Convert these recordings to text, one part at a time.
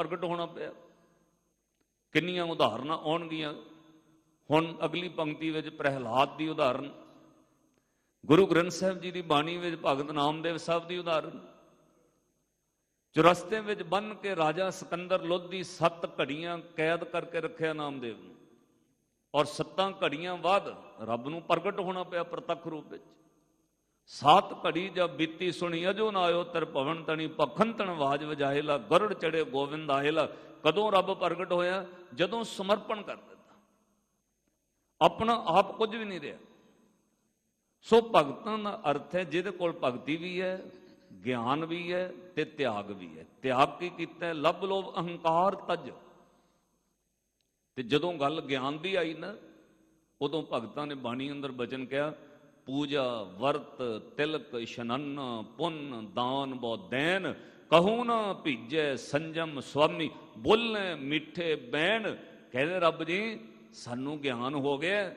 ਪ੍ਰਗਟ ਹੋਣਾ ਪਿਆ। ਕਿੰਨੀਆਂ ਉਦਾਹਰਨਾਂ ਆਉਣਗੀਆਂ। ਹੁਣ ਅਗਲੀ ਪੰਕਤੀ ਵਿੱਚ ਪ੍ਰਹਿਲਾਦ ਦੀ ਉਦਾਹਰਨ, ਗੁਰੂ ਗ੍ਰੰਥ ਸਾਹਿਬ ਜੀ ਦੀ ਬਾਣੀ ਵਿੱਚ ਭਗਤ ਨਾਮਦੇਵ ਸਾਹਿਬ ਦੀ ਉਦਾਹਰਨ, ਚੁਰਸਤੇ ਵਿੱਚ ਬੰਨ ਕੇ ਰਾਜਾ ਸਿਕੰਦਰ ਲੋਧੀ ਸੱਤ ਘੜੀਆਂ ਕੈਦ ਕਰਕੇ ਰੱਖਿਆ ਨਾਮਦੇਵ ਨੂੰ। ਔਰ ਸੱਤਾਂ ਘੜੀਆਂ ਬਾਅਦ ਰੱਬ ਨੂੰ ਪ੍ਰਗਟ ਹੋਣਾ ਪਿਆ ਪ੍ਰਤੱਖ ਰੂਪ ਵਿੱਚ। ਸਾਤ ਘੜੀ ਜਦ ਬੀਤੀ ਸੁਣੀ ਅਜੋ ਨਾ ਆਇਓ ਤਰ ਭਵਨ ਤਣੀ ਪਖੰਤਣ ਵਾਜ ਵਜਾਏਲਾ ਗਰੜ ਚੜੇ ਗੋਵਿੰਦ ਆਏਲਾ ਕਦੋਂ ਰੱਬ ਪ੍ਰਗਟ ਹੋਇਆ? ਜਦੋਂ ਸਮਰਪਣ ਕਰ ਦਿੱਤਾ। ਆਪਣਾ ਆਪ ਕੁਝ ਵੀ ਨਹੀਂ ਰਿਹਾ। ਸੋ ਭਗਤਾਂ ਦਾ ਅਰਥ ਹੈ, ਜਿਹਦੇ ਕੋਲ ਭਗਤੀ ਵੀ ਹੈ, ਗਿਆਨ ਵੀ ਹੈ ਤੇ ਤਿਆਗ ਵੀ ਹੈ। ਤਿਆਗ ਕੀ ਕੀਤਾ? ਹੈ? ਲੱਭ ਲੋਭ ਅਹੰਕਾਰ ਤਜ। ਤੇ ਜਦੋਂ ਗੱਲ ਗਿਆਨ ਦੀ ਆਈ ਨਾ, ਉਦੋਂ ਭਗਤਾਂ ਨੇ ਬਾਣੀ ਅੰਦਰ ਬਚਨ ਕਿਹਾ ਪੂਜਾ, ਵਰਤ, ਤਿਲਕ ਇਸ਼ਨਾਨ ਪੁੰਨ, ਦਾਨ ਬੋ ਦੇਨ ਕਹੂ ਨਾ ਭੀਜੈ ਸੰਜਮ ਸੁਆਮੀ, ਬੋਲੇ ਮਿੱਠੇ ਬੈਣ। ਕਹਿੰਦੇ ਰੱਬ ਜੀ, ਸਾਨੂੰ ਗਿਆਨ ਹੋ ਗਿਆ,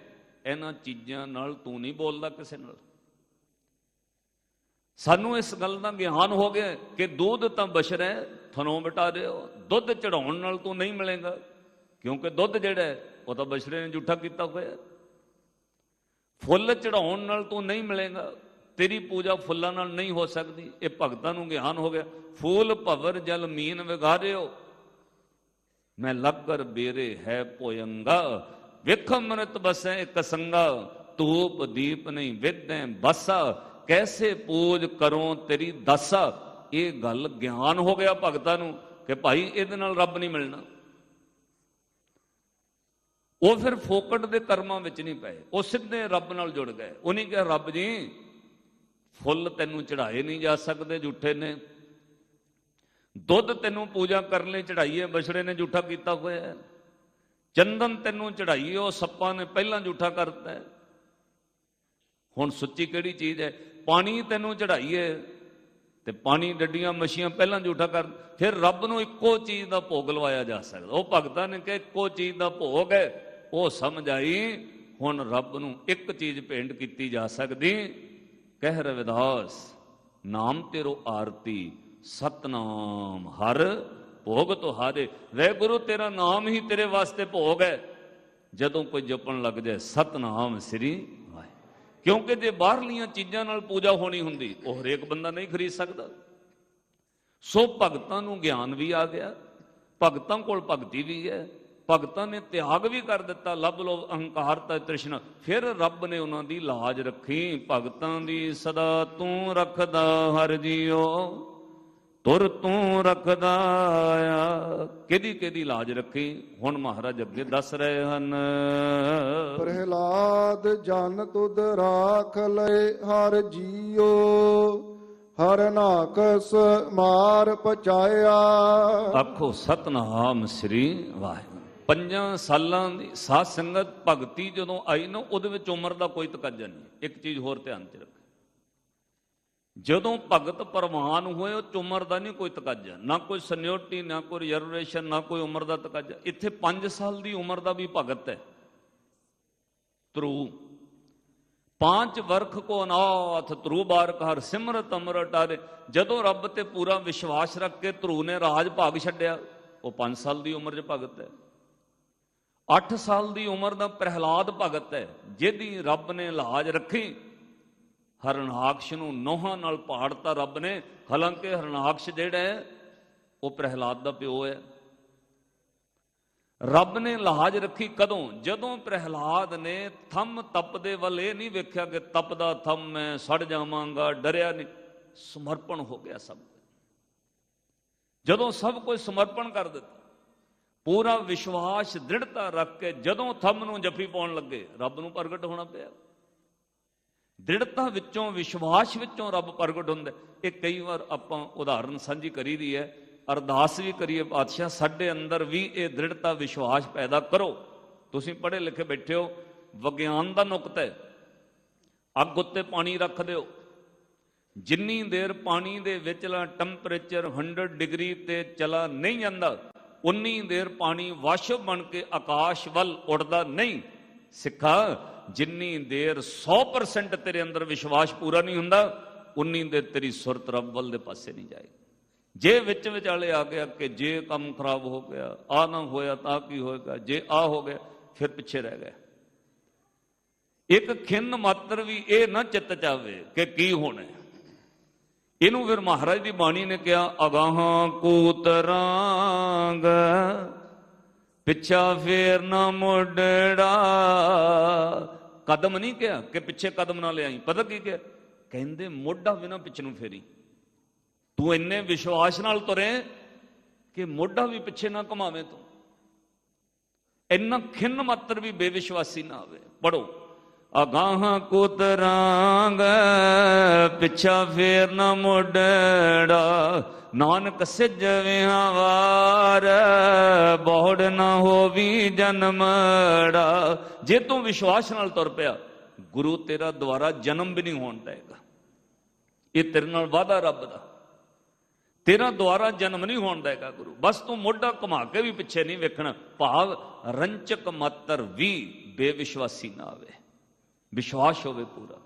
ਇਹਨਾਂ ਚੀਜ਼ਾਂ ਨਾਲ ਤੂੰ ਨਹੀਂ ਬੋਲਦਾ ਕਿਸੇ ਨਾਲ। ਸਾਨੂੰ ਇਸ ਗੱਲ ਦਾ ਗਿਆਨ ਹੋ ਗਿਆ ਕਿ ਦੁੱਧ ਤਾਂ ਬਸ਼ਰ ਹੈ ਥਨੋਂ ਬਟਾ ਦਿਓ। ਦੁੱਧ ਚੜਾਉਣ ਨਾਲ ਤੂੰ ਨਹੀਂ ਮਿਲੇਗਾ, ਕਿਉਂਕਿ ਦੁੱਧ ਜਿਹੜਾ ਉਹ ਤਾਂ ਬਸ਼ਰੇ ਨੇ ਝੂਠਾ ਕੀਤਾ ਹੋਇਆ। ਫੁੱਲ ਚੜਾਉਣ ਨਾਲ ਤੂੰ ਨਹੀਂ ਮਿਲੇਗਾ, ਤੇਰੀ ਪੂਜਾ ਫੁੱਲਾਂ ਨਾਲ ਨਹੀਂ ਹੋ ਸਕਦੀ। ਇਹ ਭਗਤਾਂ ਨੂੰ ਗਿਆਨ ਹੋ ਗਿਆ। ਫੂਲ ਭਵਰ ਜਲ ਮੀਨ ਵਿਗਾਰਿਓ। ਮੈਂ ਲੱਗਰ ਬੇਰੇ ਹੈ ਪੋਇੰਗਾ, ਵੇਖ ਮਨਤ ਬਸੈ ਇੱਕ ਸੰਗਾ, ਧੂਪ ਦੀਪ ਨਹੀਂ ਵਿਦੈ ਬਸਾ। ਕੈਸੇ ਪੂਜ ਕਰੋ ਤੇਰੀ ਦਸਾ? ਇਹ ਗੱਲ ਗਿਆਨ ਹੋ ਗਿਆ ਭਗਤਾਂ ਨੂੰ ਕਿ ਭਾਈ ਇਹਦੇ ਨਾਲ ਰੱਬ ਨਹੀਂ ਮਿਲਣਾ। ਉਹ ਫਿਰ ਫੋਕਟ ਦੇ ਕਰਮਾਂ ਵਿੱਚ ਨਹੀਂ ਪਏ। ਉਹ ਸਿੱਧੇ ਰੱਬ ਨਾਲ ਜੁੜ ਗਏ। ਉਹਨੇ ਕਿਹਾ, ਰੱਬ ਜੀ, ਫੁੱਲ ਤੈਨੂੰ ਚੜਾਏ ਨਹੀਂ ਜਾ ਸਕਦੇ, ਝੂਠੇ ਨੇ। ਦੁੱਧ ਤੈਨੂੰ ਪੂਜਾ ਕਰਨ ਲਈ ਚੜਾਈਏ ਬਛੜੇ ਨੇ, ਝੂਠਾ ਕੀਤਾ ਹੋਇਆ ਹੈ। ਚੰਦਨ ਤੈਨੂੰ ਚੜਾਈਏ ਉਹ ਸੱਪਾਂ ਨੇ ਪਹਿਲਾਂ ਝੂਠਾ ਕਰਤਾ ਹੈ। ਹੁਣ ਸੁੱਚੀ ਕਿਹੜੀ ਚੀਜ਼ ਹੈ? ਪਾਣੀ ਤੈਨੂੰ ਚੜਾਈਏ ਤੇ ਪਾਣੀ ਡੱਡੀਆਂ ਮੱਛੀਆਂ ਪਹਿਲਾਂ ਝੂਠਾ ਕਰ ਫਿਰ ਰੱਬ ਨੂੰ ਇੱਕੋ ਚੀਜ਼ ਦਾ ਭੋਗ ਲਵਾਇਆ ਜਾ ਸਕਦਾ। ਉਹ ਭਗਤਾਂ ਨੇ ਕਿਹਾ, ਇੱਕੋ ਚੀਜ਼ ਦਾ ਭੋਗ ਹੈ। ਉਹ ਸਮਝ ਆਈ, ਹੁਣ ਰੱਬ ਨੂੰ ਇੱਕ ਚੀਜ਼ ਭੇਂਟ ਕੀਤੀ ਜਾ ਸਕਦੀ, ਕਹਿ ਰਵਿਦਾਸ ਨਾਮ ਤੇਰੋ ਆਰਤੀ, ਸਤਨਾਮ, ਹਰ ਭੋਗ ਤੁਹਾਰੇ। ਵੇ ਗੁਰੂ, ਤੇਰਾ ਨਾਮ ਹੀ ਤੇਰੇ ਵਾਸਤੇ ਭੋਗ ਹੈ। ਜਦੋਂ ਕੋਈ ਜਪਣ ਲੱਗ ਜਾਏ, ਸਤਨਾਮ ਸ੍ਰੀ ਕਿਉਂਕਿ ਜੇ ਬਾਹਰਲੀਆਂ ਚੀਜ਼ਾਂ ਨਾਲ ਪੂਜਾ ਹੋਣੀ ਹੁੰਦੀ, ਉਹ ਹਰੇਕ ਬੰਦਾ ਨਹੀਂ ਖਰੀਦ ਸਕਦਾ। ਸੋ ਭਗਤਾਂ ਨੂੰ ਗਿਆਨ ਵੀ ਆ ਗਿਆ, ਭਗਤਾਂ ਕੋਲ ਭਗਤੀ ਵੀ ਹੈ। ਭਗਤਾਂ ਨੇ ਤਿਆਗ ਵੀ ਕਰ ਦਿੱਤਾ ਲੱਭ ਲੋਭ ਅਹੰਕਾਰ ਤੇ ਤ੍ਰਿਸ਼ਨਾ। ਫਿਰ ਰੱਬ ਨੇ ਉਹਨਾਂ ਦੀ ਲਾਜ ਰੱਖੀ ਭਗਤਾਂ ਦੀ ਸਦਾ ਤੂੰ ਰੱਖਦਾ ਹਰ ਜੀਓ। ਤੁਰ ਤੂੰ ਰੱਖਦਾ ਆ। ਕਿਹਦੀ ਕਿਹਦੀ ਲਾਜ ਰੱਖੀ? ਹੁਣ ਮਹਾਰਾਜ ਅੱਗੇ ਦੱਸ ਰਹੇ ਹਨ। ਪ੍ਰਹਿਲਾਦ ਜਨ ਤੁਧ ਰਾਖ ਲਏ ਹਰ ਜੀਓ। ਹਰ ਨਾਕਸ ਮਾਰ ਪਚਾਇਆ। ਆਖੋ ਸਤਨਾਮ ਸ੍ਰੀ ਵਾਹਿਗੁਰੂ। ਪੰਜਾਂ ਸਾਲਾਂ ਦੀ ਸਾਧ ਸੰਗਤ ਭਗਤੀ ਜਦੋਂ ਆਈ ਨਾ, ਉਹਦੇ ਵਿੱਚ ਉਮਰ ਦਾ ਕੋਈ ਤਕੱਜਾ ਨਹੀਂ ਇੱਕ ਚੀਜ਼ ਹੋਰ ਧਿਆਨ 'ਚ ਰੱਖ ਜਦੋਂ ਭਗਤ ਪ੍ਰਵਾਨ ਹੋਏ, ਉਹ 'ਚ ਉਮਰ ਦਾ ਨਹੀਂ ਕੋਈ ਤਕੱਜਾ। ਨਾ ਕੋਈ ਸਨਿਓਰਟੀ ਨਾ ਕੋਈ ਰਿਜ਼ਰਵੇਸ਼ਨ ਨਾ ਕੋਈ ਉਮਰ ਦਾ ਤਕੱਜਾ। ਇੱਥੇ 5 ਸਾਲ ਦੀ ਉਮਰ ਦਾ ਵੀ ਭਗਤ ਹੈ। ਤਰੂ ਪਾਂਚ ਵਰਖ ਕੋ ਅਨਾਥ ਤਰੂ ਬਾਰਕ ਹਰ ਸਿਮਰਤ ਅਮਰ ਟਾਰੇ। ਜਦੋਂ ਰੱਬ ਤੇ ਪੂਰਾ ਵਿਸ਼ਵਾਸ ਰੱਖ ਕੇ ਧਰੂ ਨੇ ਰਾਜ ਭਾਗ ਛੱਡਿਆ, ਉਹ 5 ਸਾਲ ਦੀ ਉਮਰ 'ਚ ਭਗਤ ਹੈ। 8 ਸਾਲ ਦੀ ਉਮਰ ਦਾ ਪ੍ਰਹਿਲਾਦ ਭਗਤ ਹੈ, ਜਿਹਦੀ ਰੱਬ ਨੇ ਲਾਜ ਰੱਖੀ। ਹਰਨਾਕਸ਼ ਨੂੰ ਨੋਹਾਂ ਨਾਲ ਪਾੜਤਾ ਰੱਬ ਨੇ। ਹਾਲਾਂਕਿ ਹਰਨਾਕਸ਼ ਜਿਹੜਾ ਹੈ, ਉਹ ਪ੍ਰਹਿਲਾਦ ਦਾ ਪਿਓ ਹੈ। ਰੱਬ ਨੇ ਲਾਜ ਰੱਖੀ ਕਦੋਂ? ਜਦੋਂ ਪ੍ਰਹਿਲਾਦ ਨੇ ਥੰਮ ਤਪਦੇ ਵੱਲ ਇਹ ਨਹੀਂ ਵੇਖਿਆ ਕਿ ਤਪਦਾ ਥੰਮ, ਮੈਂ ਸੜ ਜਾਵਾਂਗਾ, ਡਰਿਆ ਨਹੀਂ। ਸਮਰਪਣ ਹੋ ਗਿਆ ਸਭ ਜਦੋਂ ਸਭ ਕੁਝ ਸਮਰਪਣ ਕਰ ਦਿੱਤਾ ਪੂਰਾ ਵਿਸ਼ਵਾਸ ਦ੍ਰਿੜਤਾ ਰੱਖ ਕੇ ਜਦੋਂ ਥੰਮ ਨੂੰ ਜੱਫੀ ਪਾਉਣ ਲੱਗੇ, ਰੱਬ ਨੂੰ ਪ੍ਰਗਟ ਹੋਣਾ ਪਿਆ। ਦ੍ਰਿੜਤਾ ਵਿੱਚੋਂ, ਵਿਸ਼ਵਾਸ ਵਿੱਚੋਂ ਰੱਬ ਪ੍ਰਗਟ ਹੁੰਦਾ ਇਹ ਕਈ ਵਾਰ ਆਪਾਂ ਉਦਾਹਰਨ ਸਾਂਝੀ ਕਰੀ ਦੀ ਹੈ। ਅਰਦਾਸ ਵੀ ਕਰੀਏ ਪਾਤਸ਼ਾਹ, ਸਾਡੇ ਅੰਦਰ ਵੀ ਇਹ ਦ੍ਰਿੜਤਾ, ਵਿਸ਼ਵਾਸ ਪੈਦਾ ਕਰੋ। ਤੁਸੀਂ ਪੜ੍ਹੇ ਲਿਖੇ ਬੈਠੇ ਹੋ, ਵਿਗਿਆਨ ਦਾ ਨੁਕਤਾ ਹੈ। ਅੱਗ ਉੱਤੇ ਪਾਣੀ ਰੱਖ ਦਿਓ। ਜਿੰਨੀ ਦੇਰ ਪਾਣੀ ਦੇ ਵਿਚਲਾ ਟੈਂਪਰੇਚਰ 100 ਡਿਗਰੀ ਤੇ ਚਲਾ ਨਹੀਂ ਜਾਂਦਾ ਉਨੀ ਦੇਰ ਪਾਣੀ ਵਾਸ਼ਪ ਬਣ ਕੇ ਆਕਾਸ਼ ਵੱਲ ਉੱਡਦਾ ਨਹੀਂ। ਸਿੱਖਾ, ਜਿੰਨੀ ਦੇਰ 100% ਤੇਰੇ ਅੰਦਰ ਵਿਸ਼ਵਾਸ ਪੂਰਾ ਨਹੀਂ ਹੁੰਦਾ, ਉਨੀ ਦੇਰ ਤੇਰੀ ਸੁਰਤ ਰੱਬ ਵੱਲ ਦੇ ਪਾਸੇ ਨਹੀਂ ਜਾਏਗੀ। ਜੇ ਵਿੱਚ ਵਿਚਾਲੇ ਆ ਗਿਆ ਕਿ ਜੇ ਕੰਮ ਖਰਾਬ ਹੋ ਗਿਆ, ਆ ਨਾ ਹੋਇਆ ਤਾਂ ਕੀ ਹੋਏਗਾ, ਜੇ ਆ ਹੋ ਗਿਆ, ਫਿਰ ਪਿੱਛੇ ਰਹਿ ਗਿਆ। ਇੱਕ ਖਿੰਨ ਮਾਤਰ ਵੀ ਇਹ ਨਾ ਚਿੱਤ ਚਾਵੇ ਕਿ ਕੀ ਹੋਣਾ ਇਹਨੂੰ ਫਿਰ ਮਹਾਰਾਜ ਦੀ ਬਾਣੀ ਨੇ ਕਿਹਾ, ਅਗਾਹਾਂ ਕੂਤਰਾਂਗ, ਪਿੱਛਾ ਫੇਰ ਨਾ ਮੁੜੜਾ। ਕਦਮ ਨਹੀਂ ਕਿਹਾ ਕਿ ਪਿੱਛੇ ਕਦਮ ਨਾ ਲਿਆਈ। ਪਤਾ ਕੀ ਕਿਹਾ? ਕਹਿੰਦੇ, ਮੋਢਾ ਵੀ ਨਾ ਪਿੱਛੇ ਨੂੰ ਫੇਰੀ। ਤੂੰ ਇੰਨੇ ਵਿਸ਼ਵਾਸ ਨਾਲ ਤੁਰੇ ਕਿ ਮੋਢਾ ਵੀ ਪਿੱਛੇ ਨਾ ਘਮਾਵੇਂ ਤੂੰ। ਇੰਨਾ ਖਿੰਨ ਮਾਤਰ ਵੀ ਬੇਵਿਸ਼ਵਾਸੀ ਨਾ ਆਵੇ ਪੜੋ ਅਗਾਹਾਂ ਕੁਤਰਾਂਗ, ਪਿੱਛਾ ਫੇਰ ਨਾ ਮੁੜੜਾ। ਨਾਨਕ ਸਿਜਵਿਆਂ ਵਾਰ ਬਹੁੜ ਨਾ ਹੋਵੀ ਜਨਮੜਾ ਜੇ ਤੂੰ ਵਿਸ਼ਵਾਸ ਨਾਲ ਤੁਰ ਪਿਆ, ਗੁਰੂ ਤੇਰਾ ਦੁਆਰਾ ਜਨਮ ਵੀ ਨਹੀਂ ਹੋਣ ਦੇਗਾ। ਇਹ ਤੇਰੇ ਨਾਲ ਵਾਦਾ ਰੱਬ ਦਾ। ਤੇਰਾ ਦੁਆਰਾ ਜਨਮ ਨਹੀਂ ਹੋਣ ਦੇਗਾ ਗੁਰੂ। ਬਸ ਤੂੰ ਮੋਢਾ ਘੁਮਾ ਕੇ ਵੀ ਪਿੱਛੇ ਨਹੀਂ ਵੇਖਣਾ। ਭਾਵ ਰੰਚਕ ਮਾਤਰ ਵੀ ਬੇਵਿਸ਼ਵਾਸੀ ਨਾ ਆਵੇ। ਵਿਸ਼ਵਾਸ ਹੋਵੇ ਪੂਰਾ।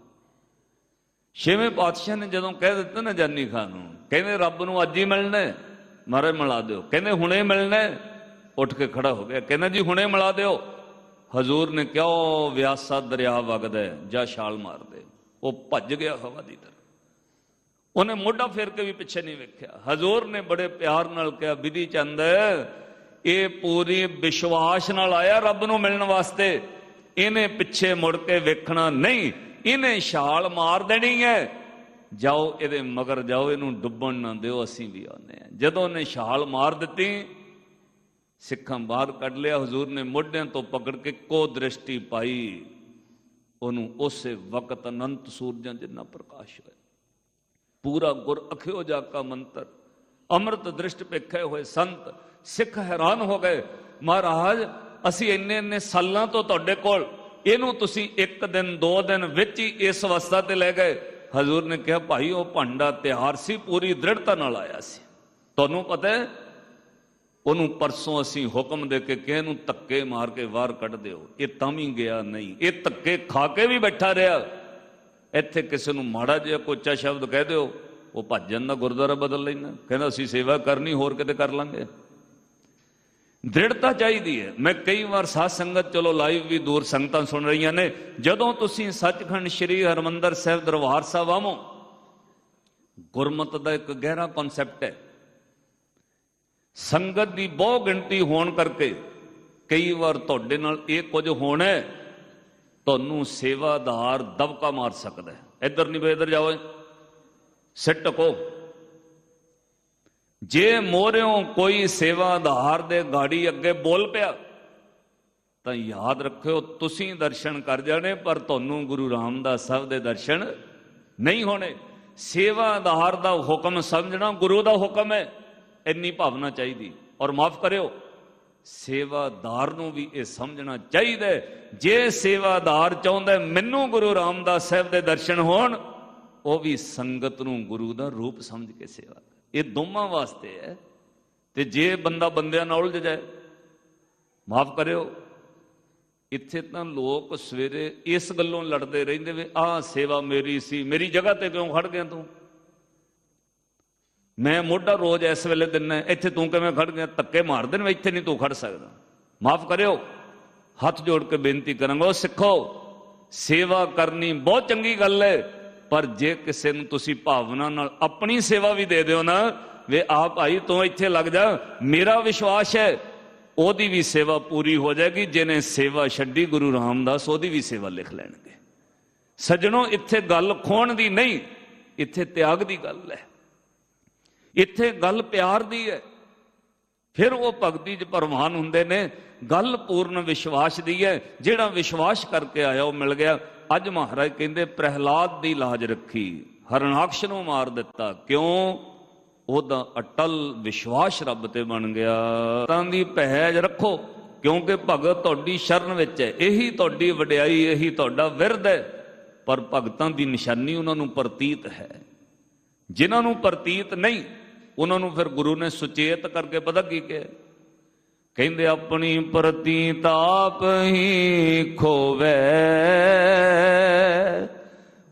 ਛੇਵੇਂ ਪਾਤਸ਼ਾਹ ਨੇ ਜਦੋਂ ਕਹਿ ਦਿੱਤਾ ਨਾ ਜਾਨੀ ਖਾਨ ਨੂੰ ਕਹਿੰਦੇ ਰੱਬ ਨੂੰ ਅੱਜ ਹੀ ਮਿਲਣਾ ਹੈ, ਮਹਾਰਾਜ ਮਿਲਾ ਦਿਓ। ਕਹਿੰਦੇ ਹੁਣੇ ਮਿਲਣਾ ਉੱਠ ਕੇ ਖੜਾ ਹੋ ਗਿਆ। ਕਹਿੰਦਾ ਜੀ ਹੁਣੇ ਮਿਲਾ ਦਿਓ। ਹਜ਼ੂਰ ਨੇ ਕਿਹਾ "ਉਹ ਵਿਆਸਾ ਦਰਿਆ ਵਗਦਾ ਜਾਂ ਛਾਲ ਮਾਰਦੇ। ਉਹ ਭੱਜ ਗਿਆ ਹਵਾ ਦੀ ਤਰ੍ਹਾਂ। ਉਹਨੇ ਮੋਢਾ ਫੇਰ ਕੇ ਵੀ ਪਿੱਛੇ ਨਹੀਂ ਵੇਖਿਆ। ਹਜ਼ੂਰ ਨੇ ਬੜੇ ਪਿਆਰ ਨਾਲ ਕਿਹਾ ਵਿਧੀ ਚੰਦ ਇਹ ਪੂਰੀ ਵਿਸ਼ਵਾਸ ਨਾਲ ਆਇਆ ਰੱਬ ਨੂੰ ਮਿਲਣ ਵਾਸਤੇ। ਇਹਨੇ ਪਿੱਛੇ ਮੁੜ ਕੇ ਵੇਖਣਾ ਨਹੀਂ, ਇਹਨੇ ਛਾਲ ਮਾਰ ਦੇਣੀ ਹੈ। ਜਾਓ ਇਹਦੇ ਮਗਰ ਜਾਓ, ਇਹਨੂੰ ਡੁੱਬਣ ਨਾ ਦਿਓ, ਅਸੀਂ ਵੀ ਆਉਂਦੇ ਆ ਜਦੋਂ ਉਹਨੇ ਛਾਲ ਮਾਰ ਦਿੱਤੀ, ਸਿੱਖਾਂ ਬਾਹਰ ਕੱਢ ਲਿਆ, ਹਜ਼ੂਰ ਨੇ ਮੋਢਿਆਂ ਤੋਂ ਪਕੜ ਕੇ ਕੋ ਦ੍ਰਿਸ਼ਟੀ ਪਾਈ। ਉਹਨੂੰ ਉਸੇ ਵਕਤ ਅਨੰਤ ਸੂਰਜਾਂ ਜਿੰਨਾ ਪ੍ਰਕਾਸ਼ ਹੋਇਆ। ਪੂਰਾ ਗੁਰ ਅਖਿਓ ਜਾ ਕਾ ਮੰਤਰ। ਅੰਮ੍ਰਿਤ ਦ੍ਰਿਸ਼ਟ ਪੇਖੇ ਹੋਏ ਸੰਤ ਸਿੱਖ ਹੈਰਾਨ ਹੋ ਗਏ, ਮਹਾਰਾਜ ਅਸੀਂ ਇੰਨੇ ਇੰਨੇ ਸਾਲਾਂ ਤੋਂ ਤੁਹਾਡੇ ਕੋਲ, ਇਹਨੂੰ ਤੁਸੀਂ ਇੱਕ ਦਿਨ, ਦੋ ਦਿਨ ਵਿੱਚ ਹੀ ਇਸ ਅਵਸਥਾ ਤੇ ਲੈ ਗਏ। ਹਜ਼ੂਰ ਨੇ ਕਿਹਾ, ਭਾਈ, ਉਹ ਭਾਂਡਾ ਤਿਆਰ ਸੀ, ਪੂਰੀ ਦ੍ਰਿੜਤਾ ਨਾਲ ਆਇਆ ਸੀ। ਤੁਹਾਨੂੰ ਪਤਾ ਹੈ, ਉਹਨੂੰ ਪਰਸੋਂ ਅਸੀਂ ਹੁਕਮ ਦੇ ਕੇ ਕਿਹਾ, ਇਹਨੂੰ ਧੱਕੇ ਮਾਰ ਕੇ ਬਾਹਰ ਕੱਢ ਦਿਓ। ਇਹ ਤਾਂ ਵੀ ਗਿਆ ਨਹੀਂ। ਇਹ ਧੱਕੇ ਖਾ ਕੇ ਵੀ ਬੈਠਾ ਰਿਹਾ। ਇੱਥੇ ਕਿਸੇ ਨੂੰ ਮਾੜਾ ਜਿਹਾ ਕੋਚਾ ਸ਼ਬਦ ਕਹਿ ਦਿਓ, ਉਹ ਭੱਜ ਜਾਂਦਾ, ਗੁਰਦੁਆਰਾ ਬਦਲ ਲੈਂਦਾ। ਕਹਿੰਦਾ, ਅਸੀਂ ਸੇਵਾ ਕਰਨੀ, ਹੋਰ ਕਿਤੇ ਕਰ ਲਾਂਗੇ। ਦ੍ਰਿੜਤਾ ਚਾਹੀਦੀ ਹੈ। ਮੈਂ ਕਈ ਵਾਰ ਸਾਧ ਸੰਗਤ ਚਲੋ ਲਾਈਵ ਵੀ ਦੂਰ ਸੰਗਤਾਂ ਸੁਣ ਰਹੀਆਂ ਨੇ। ਜਦੋਂ ਤੁਸੀਂ ਸੱਚਖੰਡ ਸ੍ਰੀ ਹਰਮੰਦਰ ਸਾਹਿਬ ਦਰਬਾਰ ਸਾਹਿਬ ਆਵੋ, ਗੁਰਮਤ ਦਾ ਇੱਕ ਗਹਿਰਾ ਕਨਸੈਪਟ ਹੈ। ਸੰਗਤ ਦੀ ਬਹੁ ਗਿਣਤੀ ਹੋਣ ਕਰਕੇ ਕਈ ਵਾਰ ਤੁਹਾਡੇ ਨਾਲ ਇਹ ਕੁਝ ਹੋਣਾ ਤੁਹਾਨੂੰ ਸੇਵਾਦਾਰ ਦਬਕਾ ਮਾਰ ਸਕਦਾ ਹੈ। ਇੱਧਰ ਨਹੀਂ ਬਈ, ਇੱਧਰ ਜਾਓ। ਸਿੱਟ ਟਕੋ ਜੇ ਮੋਰਿਓ ਕੋਈ ਸੇਵਾਦਾਰ ਦੇ ਗਾੜੀ ਅੱਗੇ ਬੋਲ ਪਿਆ, ਤਾਂ ਯਾਦ ਰੱਖਿਓ, ਤੁਸੀਂ ਦਰਸ਼ਨ ਕਰ ਜਾਣੇ, ਪਰ ਤੁਹਾਨੂੰ ਗੁਰੂ ਰਾਮਦਾਸ ਸਾਹਿਬ ਦੇ ਦਰਸ਼ਨ ਨਹੀਂ ਹੋਣੇ। ਸੇਵਾਦਾਰ ਦਾ ਹੁਕਮ ਸਮਝਣਾ ਗੁਰੂ ਦਾ ਹੁਕਮ ਹੈ, ਇੰਨੀ ਭਾਵਨਾ ਚਾਹੀਦੀ। ਔਰ ਮਾਫ ਕਰਿਓ ਸੇਵਾਦਾਰ ਨੂੰ ਵੀ ਇਹ ਸਮਝਣਾ ਚਾਹੀਦਾ ਜੇ ਸੇਵਾਦਾਰ ਚਾਹੁੰਦਾ ਮੈਨੂੰ ਗੁਰੂ ਰਾਮਦਾਸ ਸਾਹਿਬ ਦੇ ਦਰਸ਼ਨ ਹੋਣ, ਉਹ ਵੀ ਸੰਗਤ ਨੂੰ ਗੁਰੂ ਦਾ ਰੂਪ ਸਮਝ ਕੇ ਸੇਵਾ ਕਰੇ। ਇਹ ਦੋਵਾਂ ਵਾਸਤੇ ਹੈ ਤੇ ਜੇ ਬੰਦਾ ਬੰਦਿਆਂ ਨਾਲ ਉਲਝ ਜਾਏ, ਮਾਫ ਕਰਿਓ। ਇੱਥੇ ਤਾਂ ਲੋਕ ਸਵੇਰੇ ਇਸ ਗੱਲੋਂ ਲੜਦੇ ਰਹਿੰਦੇ ਵੇ, ਆਹ ਸੇਵਾ ਮੇਰੀ ਸੀ, ਮੇਰੀ ਜਗ੍ਹਾ ਤੇ ਕਿਉਂ ਖੜ ਗਿਆ ਤੂੰ? ਮੈਂ ਮੋਢਾ ਰੋਜ਼ ਇਸ ਵੇਲੇ ਦਿੰਨਾ, ਇੱਥੇ ਤੂੰ ਕਿਵੇਂ ਖੜ ਗਿਆ? ਧੱਕੇ ਮਾਰਦੇ ਨੇ ਇੱਥੇ ਨਹੀਂ ਤੂੰ ਖੜ ਸਕਦਾ। ਮਾਫ ਕਰਿਓ। ਹੱਥ ਜੋੜ ਕੇ ਬੇਨਤੀ ਕਰਾਂਗਾ, ਉਹ ਸਿੱਖੋ। ਸੇਵਾ ਕਰਨੀ ਬਹੁਤ ਚੰਗੀ ਗੱਲ ਹੈ। ਪਰ ਜੇ ਕਿਸੇ ਨੂੰ ਤੁਸੀਂ ਭਾਵਨਾ ਨਾਲ ਆਪਣੀ ਸੇਵਾ ਵੀ ਦੇ ਦਿਓ ਨਾ, ਵੇ ਆ ਭਾਈ ਤੂੰ ਇੱਥੇ ਲੱਗ ਜਾ, ਮੇਰਾ ਵਿਸ਼ਵਾਸ ਹੈ, ਉਹਦੀ ਵੀ ਸੇਵਾ ਪੂਰੀ ਹੋ ਜਾਏਗੀ, ਜਿਹਨੇ ਸੇਵਾ ਛੱਡੀ ਗੁਰੂ ਰਾਮਦਾਸ, ਉਹਦੀ ਵੀ ਸੇਵਾ ਲਿਖ ਲੈਣਗੇ। ਸੱਜਣੋ, ਇੱਥੇ ਗੱਲ ਖੋਣ ਦੀ ਨਹੀਂ, ਇੱਥੇ ਤਿਆਗ ਦੀ ਗੱਲ ਹੈ। ਇੱਥੇ ਗੱਲ ਪਿਆਰ ਦੀ ਹੈ। ਫਿਰ ਉਹ ਭਗਤੀ 'ਚ ਪ੍ਰਵਾਨ ਹੁੰਦੇ ਨੇ, ਗੱਲ ਪੂਰਨ ਵਿਸ਼ਵਾਸ ਦੀ ਹੈ, ਜਿਹੜਾ ਵਿਸ਼ਵਾਸ ਕਰਕੇ ਆਇਆ ਉਹ ਮਿਲ ਗਿਆ। ਅੱਜ ਮਹਾਰਾਜ ਕਹਿੰਦੇ, ਪ੍ਰਹਿਲਾਦ ਦੀ ਲਾਜ ਰੱਖੀ, ਹਰਨਾਕਸ਼ ਨੂੰ ਮਾਰ ਦਿੱਤਾ। ਕਿਉਂ? ਉਹਦਾ ਅਟਲ ਵਿਸ਼ਵਾਸ ਰੱਬ ਤੇ ਬਣ ਗਿਆ। ਤਾਂ ਦੀ ਪਹਿਜ ਰੱਖੋ, ਕਿਉਂਕਿ ਭਗਤ ਤੁਹਾਡੀ ਸ਼ਰਨ ਵਿੱਚ ਹੈ। ਇਹੀ ਤੁਹਾਡੀ ਵਡਿਆਈ, ਇਹੀ ਤੁਹਾਡਾ ਵਿਰਧ ਹੈ। ਪਰ ਭਗਤਾਂ ਦੀ ਨਿਸ਼ਾਨੀ ਉਹਨਾਂ ਨੂੰ ਪ੍ਰਤੀਤ ਹੈ। ਜਿਨ੍ਹਾਂ ਨੂੰ ਪ੍ਰਤੀਤ ਨਹੀਂ, ਉਹਨਾਂ ਨੂੰ ਫਿਰ ਗੁਰੂ ਨੇ ਸੁਚੇਤ ਕਰਕੇ ਪਤਾ ਕੀ ਕਿਹਾ? ਕਹਿੰਦੇ ਆਪਣੀ ਪ੍ਰਤੀਤ ਆਪ ਹੀ ਖੋਵੇ।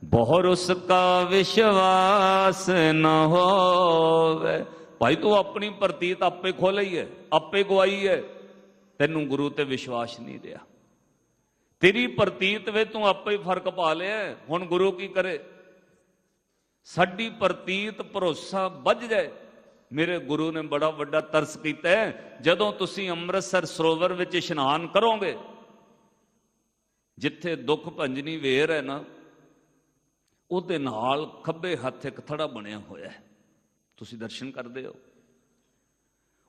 ਬਹੁਰ ਉਸ ਕਾ ਵਿਸ਼ਵਾਸ ਨ ਹੋਵੇ। ਭਾਈ ਤੂੰ ਆਪਣੀ ਪ੍ਰਤੀਤ ਆਪੇ ਖੋਲਈ ਹੈ ਆਪੇ ਗਵਾਈ ਹੈ ਤੈਨੂੰ ਗੁਰੂ ਤੇ ਵਿਸ਼ਵਾਸ ਨਹੀਂ ਰਿਹਾ। ਤੇਰੀ ਪ੍ਰਤੀਤ ਵਿੱਚ ਤੂੰ ਆਪੇ ਹੀ ਫ਼ਰਕ ਪਾ ਲਿਆ। ਹੁਣ ਗੁਰੂ ਕੀ ਕਰੇ? ਸਾਡੀ ਪ੍ਰਤੀਤ ਭਰੋਸਾ ਵੱਜ ਜਾਏ। ਮੇਰੇ ਗੁਰੂ ਨੇ ਬੜਾ ਵੱਡਾ ਤਰਸ ਕੀਤਾ ਹੈ। ਜਦੋਂ ਤੁਸੀਂ ਅੰਮ੍ਰਿਤਸਰ ਸਰੋਵਰ ਵਿੱਚ ਇਸ਼ਨਾਨ ਕਰੋਗੇ, ਜਿੱਥੇ ਦੁੱਖ ਭੰਜਨੀ ਵੇਰ ਹੈ ਨਾ, ਉਹਦੇ ਨਾਲ ਖੱਬੇ ਹੱਥ ਇੱਕ ਥੜਾ ਬਣਿਆ ਹੋਇਆ ਹੈ। ਤੁਸੀਂ ਦਰਸ਼ਨ ਕਰਦੇ ਹੋ।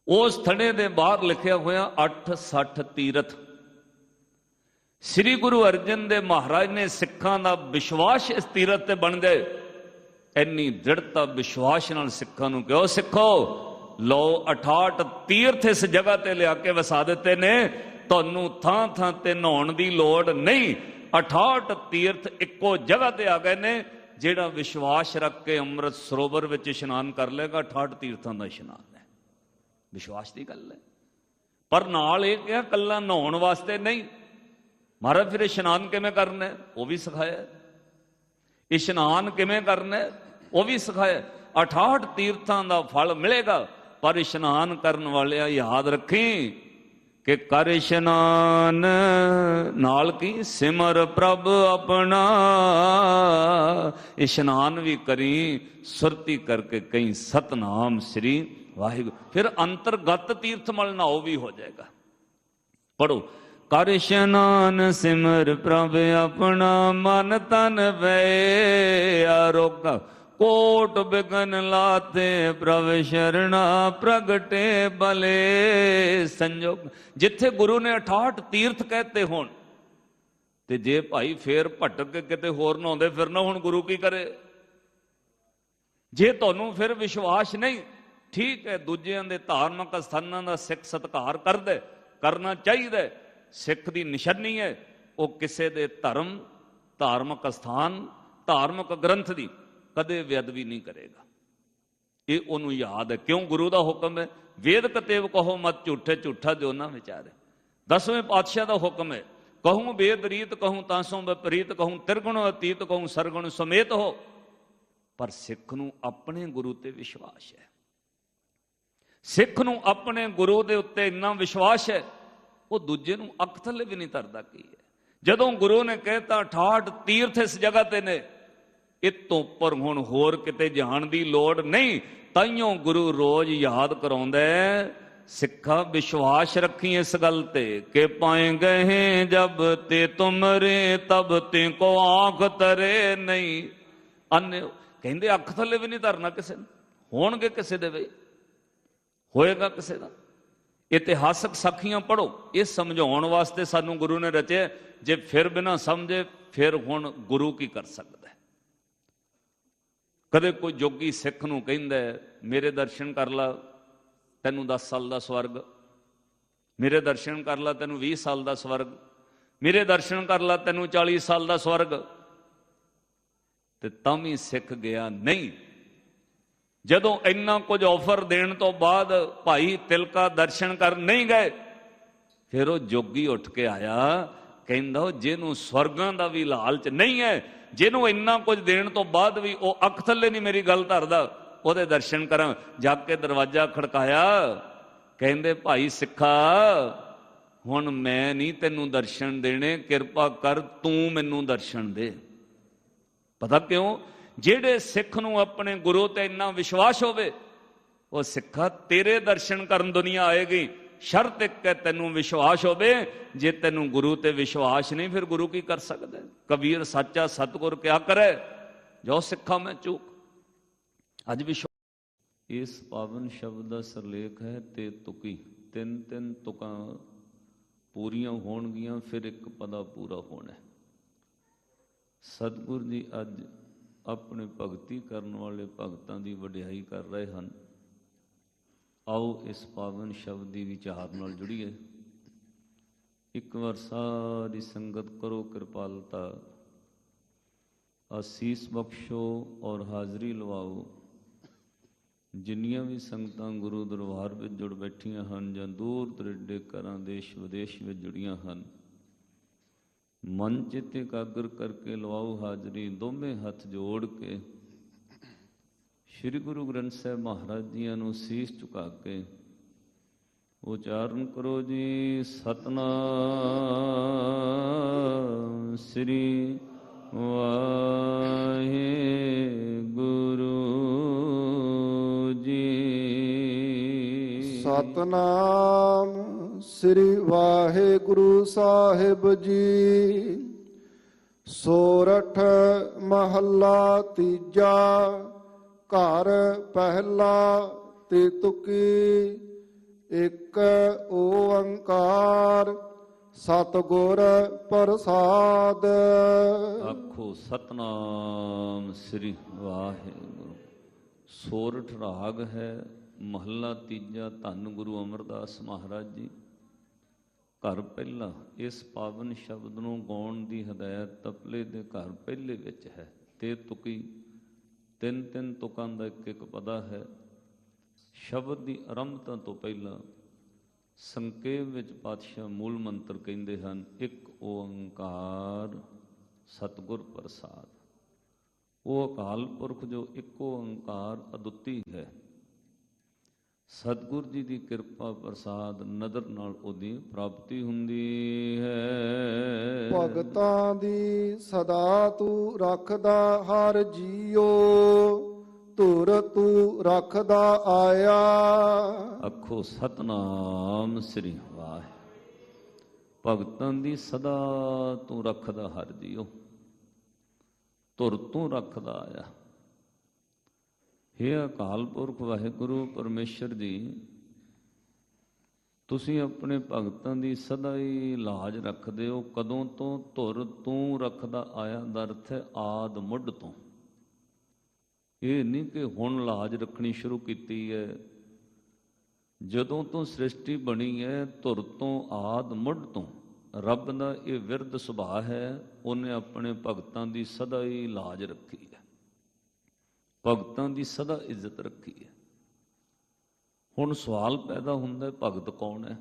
ਉਸ ਥੜੇ ਦੇ ਬਾਹਰ ਲਿਖਿਆ ਹੋਇਆ 860 ਤੀਰਥ। ਸ੍ਰੀ ਗੁਰੂ ਅਰਜਨ ਦੇ ਮਹਾਰਾਜ ਨੇ ਸਿੱਖਾਂ ਦਾ ਵਿਸ਼ਵਾਸ ਇਸ ਤੀਰਥ ਤੇ ਬਣ ਜਾਏ ਇੰਨੀ ਦ੍ਰਿੜਤਾ ਵਿਸ਼ਵਾਸ ਨਾਲ ਸਿੱਖਾਂ ਨੂੰ ਕਿਉਂ ਸਿੱਖੋ, ਲਓ 68 ਤੀਰਥ ਇਸ ਜਗ੍ਹਾ ਤੇ ਲਿਆ ਕੇ ਵਸਾ ਦਿੱਤੇ ਨੇ, ਤੁਹਾਨੂੰ ਥਾਂ ਥਾਂ ਤੇ ਨਹਾਉਣ ਦੀ ਲੋੜ ਨਹੀਂ। 68 ਤੀਰਥ ਇੱਕੋ ਜਗ੍ਹਾ ਤੇ ਆ ਗਏ ਨੇ, ਜਿਹੜਾ ਵਿਸ਼ਵਾਸ ਰੱਖ ਕੇ ਅੰਮ੍ਰਿਤ ਸਰੋਵਰ ਵਿੱਚ ਇਸ਼ਨਾਨ ਕਰ ਲੇਗਾ 68 ਤੀਰਥਾਂ ਦਾ ਇਸ਼ਨਾਨ ਹੈ। ਵਿਸ਼ਵਾਸ ਦੀ ਗੱਲ ਹੈ। ਪਰ ਨਾਲ ਇਹ ਕਿਹਾ ਕੱਲਾ ਨਹਾਉਣ ਵਾਸਤੇ ਨਹੀਂ। ਮਹਾਰਾਜ, ਫਿਰ ਇਸ਼ਨਾਨ ਕਿਵੇਂ ਕਰਨਾ ਉਹ ਵੀ ਸਿਖਾਇਆ। ਇਸ਼ਨਾਨ ਕਿਵੇਂ ਕਰਨਾ ਉਹ ਵੀ ਸਿਖਾਇਆ 68 ਤੀਰਥਾਂ ਦਾ ਫਲ ਮਿਲੇਗਾ, ਪਰ ਇਸ਼ਨਾਨ ਕਰਨ ਵਾਲਿਆ ਯਾਦ ਰੱਖੀ ਕਿ ਕਰ ਇਸ਼ਨਾਨ ਨਾਲ ਕੀ? ਸਿਮਰ ਪ੍ਰਭ ਆਪਣਾ। ਇਸ਼ਨਾਨ ਵੀ ਕਰੀ, ਸੁਰਤੀ ਕਰਕੇ ਕਈ ਸਤਨਾਮ ਸ੍ਰੀ ਵਾਹਿਗੁਰੂ। ਫਿਰ ਅੰਤਰਗਤ ਤੀਰਥ ਮਲ ਉਹ ਵੀ ਹੋ ਜਾਏਗਾ। ਪੜੋ ਕਰ ਇਸ਼ਨਾਨ ਸਿਮਰ ਪ੍ਰਭ ਆਪਣਾ, ਮਨ ਤਨ ਵੇ ਆਰੋਗ ਕੋਟ ਬਿਗਨ ਲਾਤੇ ਪ੍ਰਭ ਸ਼ਰਣਾ ਪ੍ਰਗਟੇ ਬਲੇ ਸੰਜੋਗ। ਜਿੱਥੇ ਗੁਰੂ ਨੇ 68 ਤੀਰਥ ਕਹਤੇ ਹੋਣ, ਤੇ ਜੇ ਭਾਈ ਫੇਰ ਭਟਕ ਕੇ ਕਿਤੇ ਹੋਰ ਨਾ ਆਉਂਦੇ ਫਿਰ ਨਾ ਹੁਣ ਗੁਰੂ ਕੀ ਕਰੇ? ਜੇ ਤੁਹਾਨੂੰ ਫਿਰ ਵਿਸ਼ਵਾਸ ਨਹੀਂ, ਠੀਕ ਹੈ, ਦੂਜਿਆਂ ਦੇ ਧਾਰਮਿਕ ਸਥਾਨਾਂ ਦਾ ਸਿੱਖ ਸਤਿਕਾਰ ਕਰਦੇ, ਕਰਨਾ ਚਾਹੀਦਾ ਸਿੱਖ ਦੀ ਨਿਸ਼ਾਨੀ ਹੈ, ਉਹ ਕਿਸੇ ਦੇ ਧਰਮ, ਧਾਰਮਿਕ ਸਥਾਨ, ਧਾਰਮਿਕ ਗ੍ਰੰਥ ਦੀ। ਕਦੇ ਬੇਅਦਬੀ ਨਹੀਂ ਕਰੇਗਾ। ਇਹ ਉਹਨੂੰ ਯਾਦ ਹੈ। ਕਿਉਂ ਗੁਰੂ ਦਾ ਹੁਕਮ ਹੈ? ਵੇਦ ਕਤੇਵ ਕਹੋ ਮਤ ਝੂਠੇ, ਝੂਠਾ ਜੋ ਨਾ ਵਿਚਾਰੇ। ਦਸਵੇਂ ਪਾਤਸ਼ਾਹ ਦਾ ਹੁਕਮ ਹੈ। ਕਹੂੰ ਵੇਦ ਰੀਤ ਕਹੂੰ ਤਾਸੋਂ ਵਿਪਰੀਤ, ਕਹੂੰ ਤਿਰਗੁਣ ਅਤੀਤ, ਕਹੂੰ ਸਰਗੁਣ ਸਮੇਤ ਹੋ। ਪਰ ਸਿੱਖ ਨੂੰ ਆਪਣੇ ਗੁਰੂ ਤੇ ਵਿਸ਼ਵਾਸ ਹੈ। ਸਿੱਖ ਨੂੰ ਆਪਣੇ ਗੁਰੂ ਦੇ ਉੱਤੇ ਇੰਨਾ ਵਿਸ਼ਵਾਸ ਹੈ, ਉਹ ਦੂਜੇ ਨੂੰ ਅੱਖ ਥੱਲੇ ਵੀ ਨਹੀਂ ਧਰਦਾ ਕੀ ਹੈ। ਜਦੋਂ ਗੁਰੂ ਨੇ ਕਹਿਤਾ 68 ਤੀਰਥ ਇਸ ਜਗ੍ਹਾ ਤੇ ਨੇ ਇਹ ਤੋਂ ਉੱਪਰ ਹੁਣ ਹੋਰ ਕਿਤੇ ਜਾਣ ਦੀ ਲੋੜ ਨਹੀਂ। ਤਾਈਓ ਗੁਰੂ ਰੋਜ਼ ਯਾਦ ਕਰਾਉਂਦਾ ਹੈ, ਸਿੱਖਾ ਵਿਸ਼ਵਾਸ ਰੱਖੀ ਇਸ ਗੱਲ ਤੇ, ਕਿ ਪਾਏ ਗਏ ਜਬ ਤੇ ਤੁਮਰੇ, ਤਬ ਤੇ ਕੋ ਆਂਖ ਤਰੇ ਨਹੀਂ। ਅੰਨੇ, ਕਹਿੰਦੇ ਅੱਖ ਥੱਲੇ ਵੀ ਨਹੀਂ ਧਰਨਾ ਕਿਸੇ ਨੂੰ। ਹੋਣਗੇ ਕਿਸੇ ਦੇ ਵੀ। ਹੋਏਗਾ ਕਿਸੇ ਦਾ। ਇਤਿਹਾਸਕ ਸਾਖੀਆਂ ਪੜੋ ਇਹ ਸਮਝਾਉਣ ਵਾਸਤੇ ਸਾਨੂੰ ਗੁਰੂ ਨੇ ਰਚਿਆ। ਜੇ ਫਿਰ ਬਿਨਾ ਸਮਝੇ, ਫਿਰ ਹੁਣ ਗੁਰੂ ਕੀ ਕਰ ਸਕਦਾ? ਕਦੇ ਕੋਈ ਜੋਗੀ ਸਿੱਖ ਨੂੰ ਕਹਿੰਦਾ ਮੇਰੇ ਦਰਸ਼ਨ ਕਰ ਲਾ, ਤੈਨੂੰ 10 ਸਾਲ ਦਾ ਸਵਰਗ। ਮੇਰੇ ਦਰਸ਼ਨ ਕਰ ਲਾ, ਤੈਨੂੰ 20 ਸਾਲ ਦਾ ਸਵਰਗ। ਮੇਰੇ ਦਰਸ਼ਨ ਕਰ ਲਾ, ਤੈਨੂੰ 40 ਸਾਲ ਦਾ ਸਵਰਗ। ਤੇ ਤਾਂ ਵੀ ਸਿੱਖ ਗਿਆ ਨਹੀਂ। ਜਦੋਂ ਇੰਨਾ ਕੁਝ ਆਫਰ ਦੇਣ ਤੋਂ ਬਾਅਦ ਭਾਈ ਤਿਲਕਾ ਦਰਸ਼ਨ ਕਰਨ ਨਹੀਂ ਗਏ, ਫਿਰ ਉਹ ਜੋਗੀ ਉੱਠ ਕੇ ਆਇਆ, ਕਹਿੰਦਾ ਉਹ ਜਿਹਨੂੰ ਸਵਰਗਾਂ ਦਾ ਵੀ ਲਾਲਚ ਨਹੀਂ ਹੈ ਜਿਹਨੂੰ ਇੰਨਾ ਕੁਝ ਦੇਣ ਤੋਂ ਬਾਅਦ ਵੀ ਉਹ ਅੱਖ ਥੱਲੇ ਨਹੀਂ ਮੇਰੀ ਗੱਲ ਧਰਦਾ, ਉਹਦੇ ਦਰਸ਼ਨ ਕਰਾਂ। ਜਾ ਕੇ ਦਰਵਾਜ਼ਾ ਖੜਕਾਇਆ, ਕਹਿੰਦੇ, ਭਾਈ ਸਿੱਖਾ, ਹੁਣ ਮੈਂ ਨਹੀਂ ਤੈਨੂੰ ਦਰਸ਼ਨ ਦੇਣੇ, ਕਿਰਪਾ ਕਰ ਤੂੰ ਮੈਨੂੰ ਦਰਸ਼ਨ ਦੇ। ਪਤਾ ਕਿਉਂ? ਜਿਹੜੇ ਸਿੱਖ ਨੂੰ ਆਪਣੇ ਗੁਰੂ ਤੇ ਇੰਨਾ ਵਿਸ਼ਵਾਸ ਹੋਵੇ, ਉਹ ਸਿੱਖਾ ਤੇਰੇ ਦਰਸ਼ਨ ਕਰਨ ਦੁਨੀਆ ਆਏਗੀ। ਸ਼ਰਤ ਇੱਕ ਹੈ ਤੈਨੂੰ ਵਿਸ਼ਵਾਸ ਹੋਵੇ, ਜੇ ਤੈਨੂੰ ਗੁਰੂ ਤੇ ਵਿਸ਼ਵਾਸ ਨਹੀਂ, ਫਿਰ ਗੁਰੂ ਕੀ ਕਰ ਸਕਦਾ? ਕਬੀਰ ਸੱਚਾ ਸਤਗੁਰ ਕਿਆ ਕਰੇ? ਜੋ ਸਿੱਖਾ ਮੈਂ ਚੂਕ। ਅੱਜ ਵਿਸ਼ਵਾਸ ਇਸ ਪਾਵਨ ਸ਼ਬਦ ਦਾ ਸਰਲੇਖ ਹੈ, ਤੇ ਤੁਕੀ। ਤਿੰਨ ਤਿੰਨ ਤੁਕਾਂ ਪੂਰੀਆਂ ਹੋਣਗੀਆਂ, ਫਿਰ ਇੱਕ ਪਦਾ ਪੂਰਾ ਹੋਣਾ ਹੈ। ਸਤਿਗੁਰ ਜੀ ਅੱਜ ਆਪਣੇ ਭਗਤੀ ਕਰਨ ਵਾਲੇ ਭਗਤਾਂ ਦੀ ਵਡਿਆਈ ਕਰ ਰਹੇ ਹਨ। ਆਓ ਇਸ ਪਾਵਨ ਸ਼ਬਦ ਦੀ ਵਿਚਾਰ ਨਾਲ ਜੁੜੀਏ। ਇੱਕ ਵਾਰ ਸਾਰੀ ਸੰਗਤ ਕਰੋ ਕਿਰਪਾਲਤਾ। ਅਸੀਸ ਬਖਸ਼ੋ ਔਰ ਹਾਜ਼ਰੀ ਲਵਾਓ। ਜਿੰਨੀਆਂ ਵੀ ਸੰਗਤਾਂ ਗੁਰੂ ਦਰਬਾਰ ਵਿੱਚ ਜੁੜ ਬੈਠੀਆਂ ਹਨ ਜਾਂ ਦੂਰ ਦਰੇਡੇ ਘਰਾਂ ਦੇਸ਼ ਵਿਦੇਸ਼ ਵਿੱਚ ਜੁੜੀਆਂ ਹਨ, ਮਨ ਚਿੱਤ ਇਕਾਗਰ ਕਰਕੇ ਲਵਾਓ ਹਾਜ਼ਰੀ। ਦੋਵੇਂ ਹੱਥ ਜੋੜ ਕੇ ਸ੍ਰੀ ਗੁਰੂ ਗ੍ਰੰਥ ਸਾਹਿਬ ਮਹਾਰਾਜ ਜੀਆਂ ਨੂੰ ਸੀਸ ਝੁਕਾ ਕੇ ਉਚਾਰਨ ਕਰੋ ਜੀ, ਸਤਨਾਮ ਸ੍ਰੀ ਵਾਹਿਗੁਰੂ ਜੀ। ਸਤਨਾਮ ਸ੍ਰੀ ਵਾਹਿਗੁਰੂ ਸਾਹਿਬ ਜੀ। ਸੋਰਠ ਮਹੱਲਾ ਤੀਜਾ ਘਰ ਪਹਿਲਾ ਤੇ ਤੁਕੀ, ਇੱਕ ਓੰਕਾਰ, ਸਤਿਗੁਰ ਪ੍ਰਸਾਦ। ਆਖੋ ਸਤਨਾਮ ਸ੍ਰੀ ਵਾਹਿਗੁਰੂ। ਸੋਰਠ ਰਾਗ ਹੈ, ਮਹੱਲਾ ਤੀਜਾ, ਧੰਨ ਗੁਰੂ ਅਮਰਦਾਸ ਮਹਾਰਾਜ ਜੀ। ਘਰ ਪਹਿਲਾ, ਇਸ ਪਾਵਨ ਸ਼ਬਦ ਨੂੰ ਗਾਉਣ ਦੀ ਹਦਾਇਤ ਤਪਲੇ ਦੇ ਘਰ ਪਹਿਲੇ ਵਿੱਚ ਹੈ, ਤੇ ਤੁਕੀ ਤਿੰਨ ਤਿੰਨ ਤੁਕਾਂ ਦਾ ਇੱਕ ਇੱਕ ਪਦਾ ਹੈ। ਸ਼ਬਦ ਦੀ ਆਰੰਭਤਾ ਤੋਂ ਪਹਿਲਾਂ ਸੰਖੇਪ ਵਿੱਚ ਪਾਤਸ਼ਾਹ ਮੂਲ ਮੰਤਰ ਕਹਿੰਦੇ ਹਨ, ਇੱਕ ਓੰਕਾਰ ਸਤਿਗੁਰ ਪ੍ਰਸਾਦ। ਉਹ ਅਕਾਲ ਪੁਰਖ ਜੋ ਇੱਕੋ ਓੰਕਾਰ ਅਦੁੱਤੀ ਹੈ। ਸਤਿਗੁਰ ਜੀ ਦੀ ਕਿਰਪਾ ਪ੍ਰਸਾਦ ਨਦਰ ਨਾਲ ਉਹਦੀ ਪ੍ਰਾਪਤੀ ਹੁੰਦੀ ਹੈ। ਭਗਤਾਂ ਦੀ ਸਦਾ ਤੂੰ ਰੱਖਦਾ ਹਰ ਜੀਓ ਧੁਰ ਤੂੰ ਰੱਖਦਾ ਆਇਆ। ਆਖੋ ਸਤਨਾਮ ਸ੍ਰੀ ਵਾਹਿ ਭਗਤਾਂ ਦੀ ਸਦਾ ਤੂੰ ਰੱਖਦਾ ਹਰ ਜੀਓ ਧੁਰ ਤੂੰ ਰੱਖਦਾ ਆਇਆ। ਹੇ ਅਕਾਲ ਪੁਰਖ ਵਾਹਿਗੁਰੂ, ਪਰਮੇਸ਼ਰ ਜੀ, ਤੁਸੀਂ ਆਪਣੇ ਭਗਤਾਂ ਦੀ ਸਦਾ ਹੀ ਲਾਜ ਰੱਖਦੇ ਹੋ। ਕਦੋਂ ਤੋਂ ਧੁਰ ਤੂੰ ਰੱਖਦਾ ਆਇਆ ਦਾ ਅਰਥ ਹੈ ਆਦ ਮੁੱਢ ਤੋਂ। ਇਹ ਨਹੀਂ ਕਿ ਹੁਣ ਲਾਜ ਰੱਖਣੀ ਸ਼ੁਰੂ ਕੀਤੀ ਹੈ। ਜਦੋਂ ਤੋਂ ਸ੍ਰਿਸ਼ਟੀ ਬਣੀ ਹੈ ਧੁਰ ਤੋਂ ਆਦ ਮੁੱਢ ਤੋਂ। ਰੱਬ ਦਾ ਇਹ ਵਿਰਧ ਸੁਭਾਅ ਹੈ, ਉਹਨੇ ਆਪਣੇ ਭਗਤਾਂ ਦੀ ਸਦਾ ਹੀ ਲਾਜ ਰੱਖੀ ਹੈ। ਭਗਤਾਂ ਦੀ ਸਦਾ ਇੱਜ਼ਤ ਰੱਖੀ ਹੈ। ਹੁਣ ਸਵਾਲ ਪੈਦਾ ਹੁੰਦਾ ਭਗਤ ਕੌਣ ਹੈ?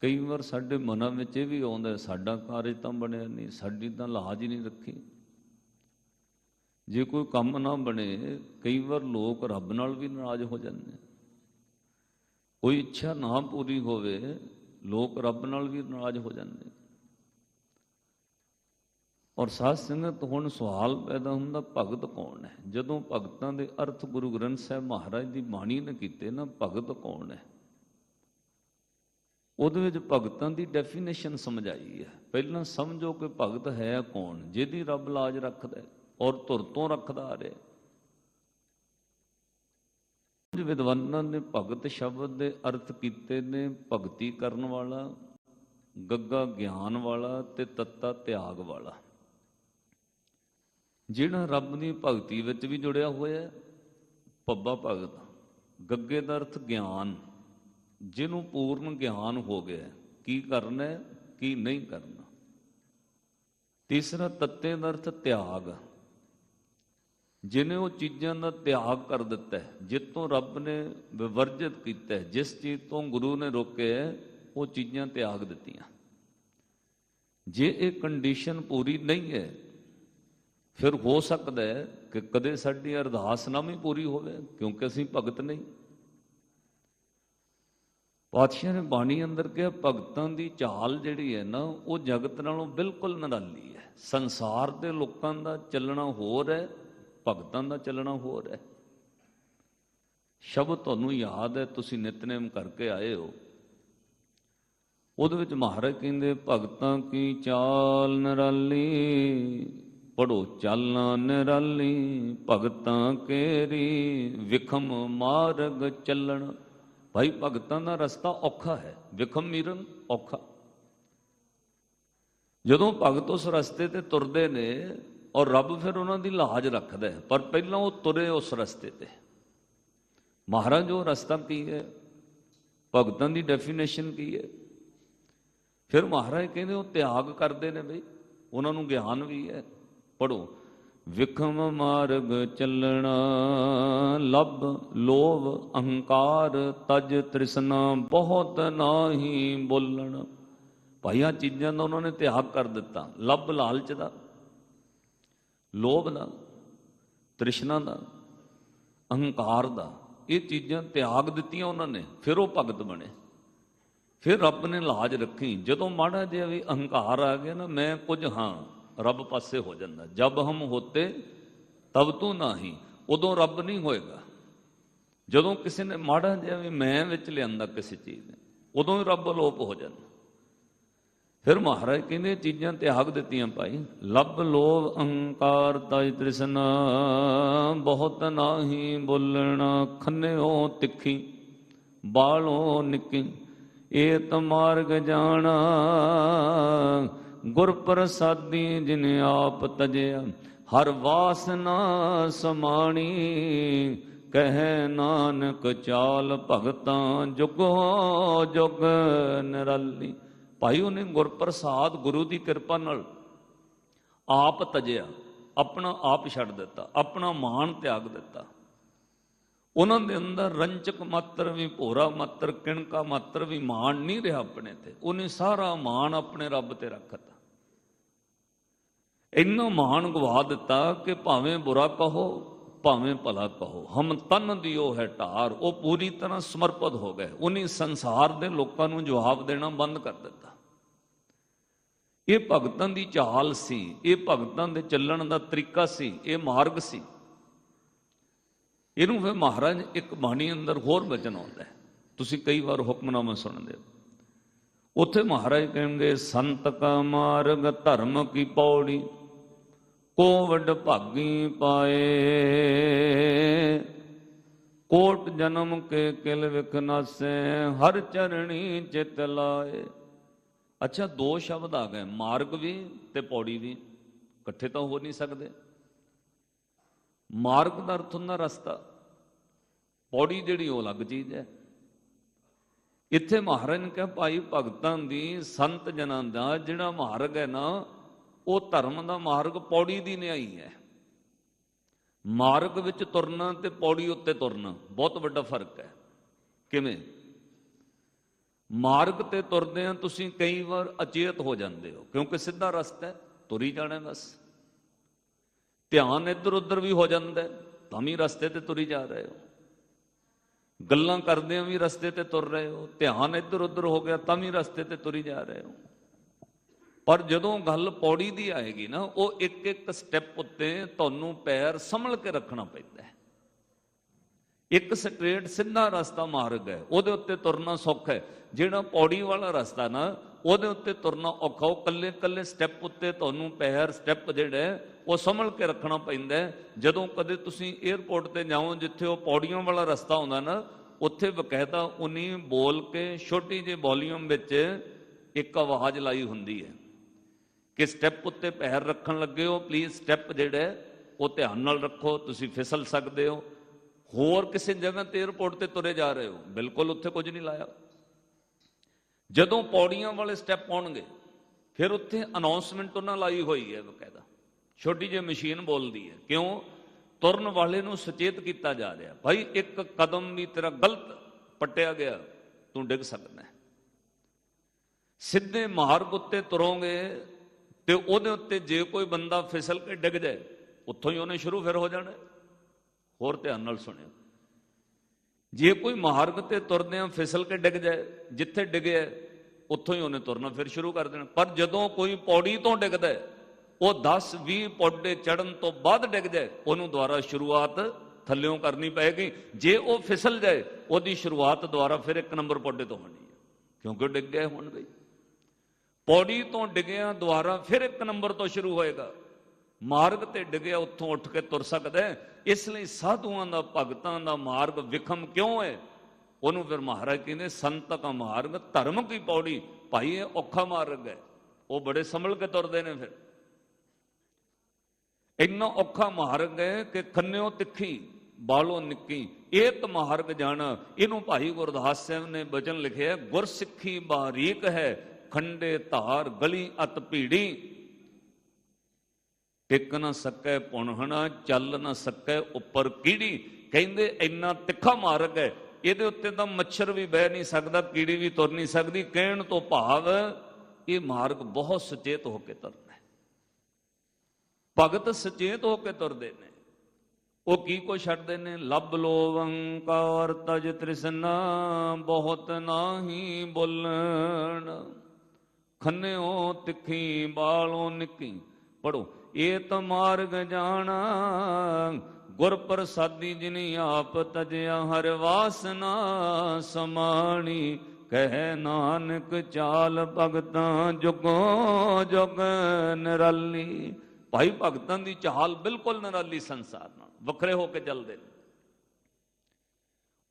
ਕਈ ਵਾਰ ਸਾਡੇ ਮਨਾਂ ਵਿੱਚ ਇਹ ਵੀ ਆਉਂਦਾ ਸਾਡਾ ਕਾਰਜ ਤਾਂ ਬਣਿਆ ਨਹੀਂ, ਸਾਡੀ ਤਾਂ ਲਾਜ ਹੀ ਨਹੀਂ ਰੱਖੀ। ਜੇ ਕੋਈ ਕੰਮ ਨਾ ਬਣੇ, ਕਈ ਵਾਰ ਲੋਕ ਰੱਬ ਨਾਲ ਵੀ ਨਾਰਾਜ਼ ਹੋ ਜਾਂਦੇ ਕੋਈ ਇੱਛਾ ਨਾ ਪੂਰੀ ਹੋਵੇ, ਲੋਕ ਰੱਬ ਨਾਲ ਵੀ ਨਾਰਾਜ਼ ਹੋ ਜਾਂਦੇ ਔਰ ਸਾਧ ਸੰਗਤ ਹੁਣ ਸਵਾਲ ਪੈਦਾ ਹੁੰਦਾ, ਭਗਤ ਕੌਣ ਹੈ? ਜਦੋਂ ਭਗਤਾਂ ਦੇ ਅਰਥ ਗੁਰੂ ਗ੍ਰੰਥ ਸਾਹਿਬ ਮਹਾਰਾਜ ਦੀ ਬਾਣੀ ਨੇ ਕੀਤੇ, ਨਾ ਭਗਤ ਕੌਣ ਹੈ? ਉਹਦੇ ਵਿੱਚ ਭਗਤਾਂ ਦੀ ਡੈਫੀਨੇਸ਼ਨ ਸਮਝਾਈ ਹੈ। ਪਹਿਲਾਂ ਸਮਝੋ ਕਿ ਭਗਤ ਹੈ ਕੌਣ, ਜਿਹਦੀ ਰੱਬ ਲਾਜ ਰੱਖਦਾ ਔਰ ਧੁਰ ਤੋਂ ਰੱਖਦਾ ਆ ਰਿਹਾ ਕੁਝ ਵਿਦਵਾਨਾਂ ਨੇ ਭਗਤ ਸ਼ਬਦ ਦੇ ਅਰਥ ਕੀਤੇ ਨੇ ਭਗਤੀ ਕਰਨ ਵਾਲਾ, ਗੱਗਾ ਗਿਆਨ ਵਾਲਾ ਤੇ ਤੱਤਾ ਤਿਆਗ ਵਾਲਾ। ਜਿਹੜਾ ਰੱਬ ਦੀ ਭਗਤੀ ਵਿੱਚ ਵੀ ਜੁੜਿਆ ਹੋਇਆ ਹੈ ਪੱਬਾ ਭਗਤ, ਗੱਗੇ ਦਾ ਅਰਥ ਗਿਆਨ, ਜਿਹਨੂੰ ਪੂਰਨ ਗਿਆਨ ਹੋ ਗਿਆ ਕੀ ਕਰਨਾ ਹੈ, ਕੀ ਨਹੀਂ ਕਰਨਾ। ਤੀਸਰਾ ਤੱਤੇ ਦਾ ਅਰਥ ਤਿਆਗ, ਜਿਹਨੇ ਉਹ ਚੀਜ਼ਾਂ ਦਾ ਤਿਆਗ ਕਰ ਦਿੱਤਾ ਹੈ ਜਿੱਤੋਂ ਰੱਬ ਨੇ ਵਿਵਰਜਿਤ ਕੀਤਾ ਹੈ, ਜਿਸ ਚੀਜ਼ ਤੋਂ ਗੁਰੂ ਨੇ ਰੋਕਿਆ ਉਹ ਚੀਜ਼ਾਂ ਤਿਆਗ ਦਿੱਤੀਆਂ। ਜੇ ਇਹ ਕੰਡੀਸ਼ਨ ਪੂਰੀ ਨਹੀਂ ਹੈ ਫਿਰ ਹੋ ਸਕਦਾ ਹੈ ਕਿ ਕਦੇ ਸਾਡੀ ਅਰਦਾਸ ਨਾ ਵੀ ਪੂਰੀ ਹੋਵੇ, ਕਿਉਂਕਿ ਅਸੀਂ ਭਗਤ ਨਹੀਂ। ਪਾਤਸ਼ਾਹ ਨੇ ਬਾਣੀ ਅੰਦਰ ਕਿਹਾ, ਭਗਤਾਂ ਦੀ ਚਾਲ ਜਿਹੜੀ ਹੈ ਨਾ, ਉਹ ਜਗਤ ਨਾਲੋਂ ਬਿਲਕੁਲ ਨਿਰਾਲੀ ਹੈ। ਸੰਸਾਰ ਦੇ ਲੋਕਾਂ ਦਾ ਚੱਲਣਾ ਹੋਰ ਹੈ, ਭਗਤਾਂ ਦਾ ਚੱਲਣਾ ਹੋਰ ਹੈ। ਸ਼ਬਦ ਤੁਹਾਨੂੰ ਯਾਦ ਹੈ, ਤੁਸੀਂ ਨਿਤਨੇਮ ਕਰਕੇ ਆਏ ਹੋ। ਉਹਦੇ ਵਿੱਚ ਮਹਾਰਾਜ ਕਹਿੰਦੇ, ਭਗਤਾਂ ਕੀ ਚਾਲ ਨਰਾਲੀ? ਪੜੋ ਚਾਲਾਂ ਨਿਰਾਲੀ, ਭਗਤਾਂ ਕੇਰੀ, ਵਿਖਮ ਮਾਰਗ ਚੱਲਣ। ਭਾਈ ਭਗਤਾਂ ਦਾ ਰਸਤਾ ਔਖਾ ਹੈ, ਵਿਖਮ ਮੀਰਨ ਔਖਾ। ਜਦੋਂ ਭਗਤ ਉਸ ਰਸਤੇ ਤੇ ਤੁਰਦੇ ਨੇ ਔਰ ਰੱਬ ਫਿਰ ਉਹਨਾਂ ਦੀ ਲਾਜ ਰੱਖਦਾ ਹੈ, ਪਰ ਪਹਿਲਾਂ ਉਹ ਤੁਰੇ ਉਸ ਰਸਤੇ ਤੇ। ਮਹਾਰਾਜ, ਉਹ ਰਸਤਾ ਕੀ ਹੈ? ਭਗਤਾਂ ਦੀ ਡੈਫੀਨੇਸ਼ਨ ਕੀ ਹੈ? ਫਿਰ ਮਹਾਰਾਜ ਕਹਿੰਦੇ ਉਹ ਤਿਆਗ ਕਰਦੇ ਨੇ ਬਈ, ਉਹਨਾਂ ਨੂੰ ਗਿਆਨ ਵੀ ਹੈ। ਪੜੋ ਵਿਖਮ ਮਾਰਗ ਚੱਲਣਾ, ਲਬ, ਲੋਭ, ਅਹੰਕਾਰ, ਤਜ, ਤ੍ਰਿਸ਼ਨਾ, ਬਹੁਤ ਨਾਹੀ ਬੋਲਣ। ਭਾਈਆਂ ਚੀਜ਼ਾਂ ਦਾ ਉਹਨਾਂ ਨੇ ਤਿਆਗ ਕਰ ਦਿੱਤਾ। ਲਬ ਲਾਲਚ ਦਾ, ਲੋਭ ਦਾ, ਤ੍ਰਿਸ਼ਨਾ ਦਾ, ਅਹੰਕਾਰ ਦਾ। ਇਹ ਚੀਜ਼ਾਂ ਤਿਆਗ ਦਿੱਤੀਆਂ ਉਹਨਾਂ ਨੇ, ਫਿਰ ਉਹ ਭਗਤ ਬਣੇ। ਫਿਰ ਰੱਬ ਨੇ ਲਾਜ ਰੱਖੀ। ਜਦੋਂ ਮਾੜਾ ਜਿਹਾ ਵੀ ਅਹੰਕਾਰ ਆ ਗਿਆ ਨਾ, ਮੈਂ ਕੁਝ ਹਾਂ। ਰੱਬ ਪਾਸੇ ਹੋ ਜਾਂਦਾ। ਜਬ ਹਮ ਹੋਤੇ, ਤਬ ਤੂੰ ਨਹੀਂ। ਉਦੋਂ ਰੱਬ ਨਹੀਂ ਹੋਏਗਾ। ਜਦੋਂ ਕਿਸੇ ਨੇ ਮਾੜਾ ਜਿਹਾ ਵੀ ਮੈਂ ਵਿੱਚ ਲਿਆਂਦਾ ਕਿਸੇ ਚੀਜ਼ ਨੇ, ਉਦੋਂ ਹੀ ਰੱਬ ਅਲੋਪ ਹੋ ਜਾਂਦਾ। ਫਿਰ ਮਹਾਰਾਜ ਕਹਿੰਦੇ, ਚੀਜ਼ਾਂ ਤਿਆਗ ਦਿੱਤੀਆਂ ਭਾਈ। ਲੱਭ ਲੋਭ ਅਹੰਕਾਰ ਤਜ ਤ੍ਰਿਸ਼ਨਾ, ਬਹੁਤ ਨਾਹੀ ਬੋਲਣਾ ਖੰਨਿਓ ਤਿੱਖੀ, ਬਾਲੋਂ ਨਿੱਕੀ। ਏ ਮਾਰਗ ਜਾਣਾ ਗੁਰ ਪ੍ਰਸਾਦੀ ਜਿਨ ਆਪ ਤਜਿਆ, ਹਰ ਵਾਸਨਾ ਸਮਾਣੀ, ਕਹਿ ਨਾਨਕ ਚਾਲ ਭਗਤਾਂ ਜੁਗੋ ਜੁਗ ਨਿਰਲੀ। ਭਾਈ ਉਹਨੇ ਗੁਰਪ੍ਰਸਾਦ ਗੁਰੂ ਦੀ ਕਿਰਪਾ ਨਾਲ ਆਪ ਤਜਿਆ, ਆਪਣਾ ਆਪ ਛੱਡ ਦਿੱਤਾ, ਆਪਣਾ ਮਾਣ ਤਿਆਗ ਦਿੱਤਾ। ਉਹਨਾਂ ਦੇ ਅੰਦਰ ਰੰਚਕ ਮਾਤਰ ਵੀ, ਭੋਰਾ ਮਾਤਰ, ਕਿਣਕਾ ਮਾਤਰ ਵੀ ਮਾਣ ਨਹੀਂ ਰਿਹਾ ਆਪਣੇ ਤੇ। ਉਹਨੇ ਸਾਰਾ ਮਾਣ ਆਪਣੇ ਰੱਬ ਤੇ ਰੱਖਤਾ ਇੰਨਾ ਮਾਣ ਗਵਾ ਦਿੱਤਾ ਕਿ ਭਾਵੇਂ ਬੁਰਾ ਕਹੋ, ਭਾਵੇਂ ਭਲਾ ਕਹੋ। ਹਮ ਤਨ ਦਿਓ ਹੈ ਢਾਰ। ਉਹ ਪੂਰੀ ਤਰ੍ਹਾਂ ਸਮਰਪਿਤ ਹੋ ਗਏ। ਉਹਨੇ ਸੰਸਾਰ ਦੇ ਲੋਕਾਂ ਨੂੰ ਜਵਾਬ ਦੇਣਾ ਬੰਦ ਕਰ ਦਿੱਤਾ। ਇਹ ਭਗਤਾਂ ਦੀ ਚਾਲ ਸੀ। ਇਹ ਭਗਤਾਂ ਦੇ ਚੱਲਣ ਦਾ ਤਰੀਕਾ ਸੀ। ਇਹ ਮਾਰਗ ਸੀ। ਇਹਨੂੰ ਫਿਰ ਮਹਾਰਾਜ ਇੱਕ ਬਾਣੀ ਅੰਦਰ ਹੋਰ ਵਚਨ ਆਉਂਦਾ ਹੈ। ਤੁਸੀਂ ਕਈ ਵਾਰ ਹੁਕਮਨਾਮਾ ਸੁਣਦੇ ਹੋ। ਉੱਥੇ ਮਹਾਰਾਜ ਕਹਿੰਦੇ, ਸੰਤ ਕਾ ਮਾਰਗ ਧਰਮ ਕੀ ਪੌੜੀ? ਕੋ ਵੱਡ ਭਾਗੀ ਪਾਏ। ਕੋਟ ਜਨਮ ਕੇ ਕਿਲ ਵਿਖ ਹਰ ਚਰਣੀ ਚਿਤ ਲਾਏ। ਅੱਛਾ, ਦੋ ਸ਼ਬਦ ਆ ਗਏ, ਮਾਰਗ ਵੀ ਤੇ ਪੌੜੀ ਵੀ। ਇਕੱਠੇ ਤਾਂ ਹੋ ਨਹੀਂ ਸਕਦੇ। ਮਾਰਗ ਦਾ ਅਰਥ ਹੁੰਦਾ ਰਸਤਾ। ਪੌੜੀ ਜਿਹੜੀ ਉਹ ਅਲੱਗ ਚੀਜ਼ ਹੈ। ਇੱਥੇ ਮਹਾਰਾਜ ਨੇ ਕਿਹਾ, ਭਾਈ ਭਗਤਾਂ ਦੀ ਸੰਤ ਜਨਾਂ ਦਾ ਜਿਹੜਾ ਮਾਰਗ ਹੈ ਨਾ ਉਹ ਧਰਮ ਦਾ ਮਾਰਗ ਪੌੜੀ ਦੀ ਨਿਆਈ ਹੈ। ਮਾਰਗ ਵਿੱਚ ਤੁਰਨਾ ਤੇ ਪੌੜੀ ਉੱਤੇ ਤੁਰਨਾ, ਬਹੁਤ ਵੱਡਾ ਫ਼ਰਕ ਹੈ। ਕਿਵੇਂ? ਮਾਰਗ ਤੇ ਤੁਰਦੇ ਆ ਤੁਸੀਂ ਕਈ ਵਾਰ ਅਚੇਤ ਹੋ ਜਾਂਦੇ ਹੋ, ਕਿਉਂਕਿ ਸਿੱਧਾ ਰਸਤਾ ਹੈ, ਤੁਰੀ ਜਾਣਾ ਬਸ। ਧਿਆਨ ਇੱਧਰ ਉੱਧਰ ਵੀ ਹੋ ਜਾਂਦਾ ਤਾਂ ਵੀ ਰਸਤੇ ਤੇ ਤੁਰੀ ਜਾ ਰਹੇ ਹੋ। ਗੱਲਾਂ ਕਰਦੇ ਆ ਵੀ ਰਸਤੇ ਤੇ ਤੁਰ ਰਹੇ ਹੋ, ਧਿਆਨ ਇੱਧਰ ਉੱਧਰ ਹੋ ਗਿਆ, ਤਾਂ ਵੀ ਰਸਤੇ ਤੇ ਤੁਰੀ ਜਾ ਰਹੇ ਹੋ। ਪਰ ਜਦੋਂ ਗੱਲ ਪੌੜੀ ਦੀ ਆਏਗੀ ਨਾ, ਉਹ ਇੱਕ ਇੱਕ ਸਟੈਪ ਉੱਤੇ ਤੁਹਾਨੂੰ ਪੈਰ ਸੰਭਲ ਕੇ ਰੱਖਣਾ ਪੈਂਦਾ ਹੈ। ਇੱਕ ਸਟ੍ਰੇਟ ਸਿੱਧਾ ਰਸਤਾ ਮਾਰਗ ਹੈ, ਉਹਦੇ ਉੱਤੇ ਤੁਰਨਾ ਸੌਖਾ ਹੈ। ਜਿਹੜਾ ਪੌੜੀ ਵਾਲਾ ਰਸਤਾ ਨਾ, ਉਹਦੇ ਉੱਤੇ ਤੁਰਨਾ ਔਖਾ, ਉਹ ਕੱਲੇ ਕੱਲੇ ਸਟੈਪ ਉੱਤੇ ਤੁਹਾਨੂੰ ਪੈਰ ਸਟੈਪ ਜਿਹੜਾ ਉਹ ਸੰਭਲ ਕੇ ਰੱਖਣਾ ਪੈਂਦਾ ਜਦੋਂ ਕਦੇ ਤੁਸੀਂ 에ਅਰਪੋਰਟ ਤੇ ਜਾਓ, ਜਿੱਥੇ ਉਹ ਪੌੜੀਆਂ ਵਾਲਾ ਰਸਤਾ ਹੁੰਦਾ ਨਾ, ਉੱਥੇ ਬਕਾਇਦਾ ਉਨੀ ਬੋਲ ਕੇ, ਛੋਟੀ ਜਿਹੀ ਵੋਲੀਅਮ ਵਿੱਚ ਇੱਕ ਆਵਾਜ਼ ਲਾਈ ਹੁੰਦੀ ਹੈ। ਕਿ ਸਟੈਪ ਉੱਤੇ ਪੈਰ ਰੱਖਣ ਲੱਗੇ ਹੋ ਪਲੀਜ਼ ਸਟੈਪ ਜਿਹੜਾ ਉਹ ਧਿਆਨ ਨਾਲ ਰੱਖੋ, ਤੁਸੀਂ ਫਿਸਲ ਸਕਦੇ ਹੋ। ਹੋਰ ਕਿਸੇ ਜਗ੍ਹਾ ਤੇ 에ਅਰਪੋਰਟ ਤੇ ਤੁਰੇ ਜਾ ਰਹੇ ਹੋ, ਬਿਲਕੁਲ ਉੱਥੇ ਕੁਝ ਨਹੀਂ ਲਾਇਆ। ਜਦੋਂ ਪੌੜੀਆਂ ਵਾਲੇ ਸਟੈਪ ਆਉਣਗੇ, ਫਿਰ ਉੱਥੇ ਅਨਾਉਂਸਮੈਂਟ ਉਹਨਾਂ ਲਾਈ ਹੋਈ ਹੈ ਬਕਾਇਦਾ। ਛੋਟੀ ਜਿਹੀ ਮਸ਼ੀਨ ਬੋਲਦੀ ਹੈ, ਕਿਉਂ? ਤੁਰਨ ਵਾਲੇ ਨੂੰ ਸੁਚੇਤ ਕੀਤਾ ਜਾ ਰਿਹਾ। ਭਾਈ, ਇੱਕ ਕਦਮ ਵੀ ਤੇਰਾ ਗਲਤ ਪੱਟਿਆ ਗਿਆ, ਤੂੰ ਡਿੱਗ ਸਕਦਾ ਸਿੱਧੇ ਮਾਰਗ ਉੱਤੇ ਤੁਰੋਗੇ ਤੇ ਉਹਦੇ ਉੱਤੇ ਜੇ ਕੋਈ ਬੰਦਾ ਫਿਸਲ ਕੇ ਡਿੱਗ ਜਾਏ, ਉੱਥੋਂ ਹੀ ਉਹਨੇ ਸ਼ੁਰੂ ਫਿਰ ਹੋ ਜਾਣਾ। ਹੋਰ ਧਿਆਨ ਨਾਲ ਸੁਣਿਓ। ਜੇ ਕੋਈ ਮਾਰਗ ਤੇ ਤੁਰਦਿਆਂ ਫਿਸਲ ਕੇ ਡਿੱਗ ਜਾਏ, ਜਿੱਥੇ ਡਿੱਗਿਆ ਉੱਥੋਂ ਹੀ ਉਹਨੇ ਤੁਰਨਾ ਫਿਰ ਸ਼ੁਰੂ ਕਰ ਦੇਣਾ। ਪਰ ਜਦੋਂ ਕੋਈ ਪੌੜੀ ਤੋਂ ਡਿੱਗਦਾ ਉਹ 10 20 ਪੌੜੇ ਚੜਨ ਤੋਂ ਬਾਅਦ ਡਿੱਗ ਜਾਏ, ਉਹਨੂੰ ਦੁਬਾਰਾ ਸ਼ੁਰੂਆਤ ਥੱਲਿਓਂ ਕਰਨੀ ਪਏਗੀ। ਜੇ ਉਹ ਫਿਸਲ ਜਾਏ, ਉਹਦੀ ਸ਼ੁਰੂਆਤ ਦੁਬਾਰਾ ਫਿਰ ਇੱਕ ਨੰਬਰ ਪੌੜੇ ਤੋਂ ਹੋਣੀ ਹੈ। ਕਿਉਂਕਿ ਡਿੱਗ ਗਏ ਹੁਣ ਬਈ। ਪੌੜੀ ਤੋਂ ਡਿੱਗਿਆ ਦੁਬਾਰਾ ਫਿਰ ਇੱਕ ਨੰਬਰ ਤੋਂ ਸ਼ੁਰੂ ਹੋਏਗਾ। ਮਾਰਗ ਤੇ ਡਿੱਗਿਆ ਉੱਥੋਂ ਉੱਠ ਕੇ ਤੁਰ ਸਕਦਾ ਇਸ ਲਈ ਸਾਧੂਆਂ ਦਾ, ਭਗਤਾਂ ਦਾ ਮਾਰਗ ਵਿਖਮ ਕਿਉਂ ਹੈ? ਉਹਨੂੰ ਫਿਰ ਮਹਾਰਾਜ ਕਹਿੰਦੇ, ਸੰਤ ਦਾ ਮਾਰਗ, ਧਰਮ ਕੀ ਪੌੜੀ? ਭਾਈ, ਇਹ ਔਖਾ ਮਾਰਗ ਹੈ। ਉਹ ਬੜੇ ਸੰਭਲ ਕੇ ਤੁਰਦੇ ਨੇ ਫਿਰ। ਇੰਨਾ ਔਖਾ ਮਾਰਗ ਹੈ ਕਿ ਖੰਨਿਓ ਤਿੱਖੀ ਬਾਲੋ ਨਿੱਕੀ। ਇਹ ਤ ਮਾਰਗ ਜਾਣਾ। ਇਹਨੂੰ ਭਾਈ ਗੁਰਦਾਸ ਸਾਹਿਬ ਨੇ ਬਚਨ ਲਿਖਿਆ, ਗੁਰਸਿੱਖੀ ਬਾਰੀਕ ਹੈ ਖੰਡੇ ਧਾਰ ਗਲੀ ਅਤ ਭੀੜੀ। ਟਿਕ ਨਾ ਸਕੈ ਪੁਣਹਣਾ, ਚੱਲ ਨਾ ਸਕੈ ਉੱਪਰ ਕੀੜੀ। ਕਹਿੰਦੇ ਇੰਨਾ ਤਿੱਖਾ ਮਾਰਗ ਹੈ, ਇਹਦੇ ਉੱਤੇ ਤਾਂ ਮੱਛਰ ਵੀ ਬਹਿ ਨਹੀਂ ਸਕਦਾ, ਕੀੜੀ ਵੀ ਤੁਰ ਨਹੀਂ ਸਕਦੀ। ਕਹਿਣ ਤੋਂ ਭਾਵ ਇਹ ਮਾਰਗ ਬਹੁਤ ਸੁਚੇਤ ਹੋ ਕੇ ਤੁਰਦਾ ਹੈ। ਭਗਤ ਸੁਚੇਤ ਹੋ ਕੇ ਤੁਰਦੇ ਨੇ। ਉਹ ਕੀ ਕੋ ਛੱਡਦੇ ਨੇ? ਲੱਭ ਲੋਵੰਕਾਰ ਤਜ ਤ੍ਰਿਸ਼ਨਾ, ਬਹੁਤ ਨਾਹੀ ਬੋਲਣ। ਖੰਨਿਓ ਤਿੱਖੀ ਬਾਲੋਂ ਨਿੱਕੀ। ਪੜੋ ਇਹ ਤਾਂ ਮਾਰਗ ਜਾਣਾ। ਗੁਰ ਪ੍ਰਸਾਦੀ ਜਿਨੀ ਆਪ ਤਜਿਆ, ਹਰ ਵਾਸਨਾ ਸਮਾਣੀ। ਕਹਿ ਨਾਨਕ ਚਾਲ ਭਗਤਾਂ ਜੁਗੋ ਜੁਗ ਨਿਰਾਲੀ। ਭਾਈ ਭਗਤਾਂ ਦੀ ਚਾਲ ਬਿਲਕੁਲ ਨਿਰਾਲੀ ਸੰਸਾਰ ਨਾਲ, ਵੱਖਰੇ ਹੋ ਕੇ ਚੱਲਦੇ ਨੇ।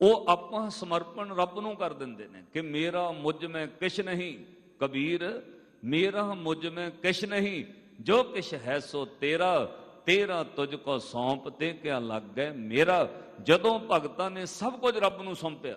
ਉਹ ਆਪਾਂ ਸਮਰਪਣ ਰੱਬ ਨੂੰ ਕਰ ਦਿੰਦੇ ਨੇ ਕਿ ਮੇਰਾ ਮੁਝ ਮੈਂ ਕਿਛ ਨਹੀਂ। ਕਬੀਰ, ਮੇਰਾ ਮੁਝ ਮੈਂ ਕਿਛ ਨਹੀਂ, ਜੋ ਕਿਛ ਹੈ ਸੋ ਤੇਰਾ ਤੇਰਾ ਤੁਝ ਕੋ ਸੌਂਪ ਤੇ ਕਿਆ ਲੱਗ ਗਏ ਮੇਰਾ, ਜਦੋਂ ਭਗਤਾਂ ਨੇ ਸਭ ਕੁਝ ਰੱਬ ਨੂੰ ਸੌਂਪਿਆ।